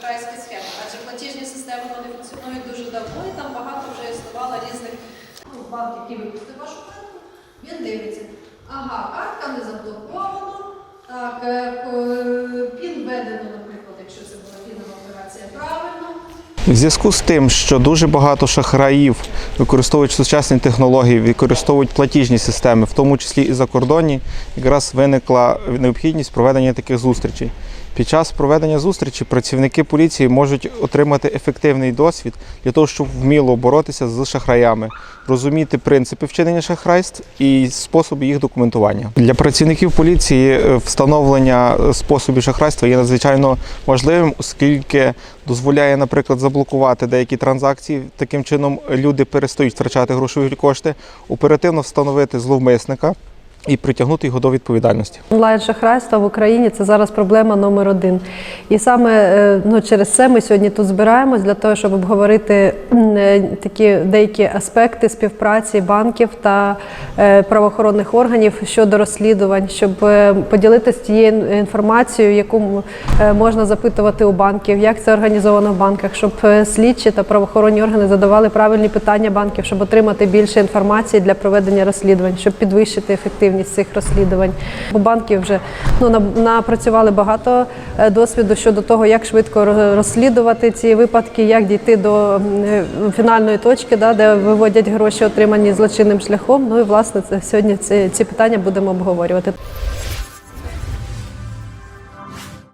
шахрайські схеми. Адже платіжні системи вони функціонують дуже давно і там багато вже існувало різних ну, банк, який випустив вашу картку, він дивиться. Ага, картка не заблоковано. Так, е, пін введено, наприклад, якщо це була пінова операція, правильно. В зв'язку з тим, що дуже багато шахраїв, використовують сучасні технології, використовують платіжні системи, в тому числі і закордонні, якраз виникла необхідність проведення таких зустрічей. Під час проведення зустрічі працівники поліції можуть отримати ефективний досвід для того, щоб вміло боротися з шахраями, розуміти принципи вчинення шахрайств і способи їх документування. Для працівників поліції е, встановлення е, способів шахрайства є надзвичайно важливим, оскільки дозволяє, наприклад, заблокувати деякі транзакції. Таким чином люди перестають втрачати грошові кошти, оперативно встановити зловмисника і притягнути його до відповідальності. Онлайн шахрайство в Україні це зараз проблема номер один. І саме е, ну, через це ми сьогодні тут збираємось для того, щоб обговорити е, такі деякі аспекти співпраці банків та правоохоронних органів щодо розслідувань, щоб е, поділитися тією інформацією, яку е, можна запитувати у банків, як це організовано в банках, щоб е, слідчі та правоохоронні органи задавали правильні питання банків, щоб отримати більше інформації для проведення розслідувань, щоб підвищити ефективність цих розслідувань. Бо банки вже ну напрацювали багато е, досвіду щодо того, як швидко розслідувати ці випадки, як дійти до е, фінальної точки, да, де виводять гроші, отримані злочинним шляхом. Ну і власне це сьогодні ці, ці питання будемо обговорювати.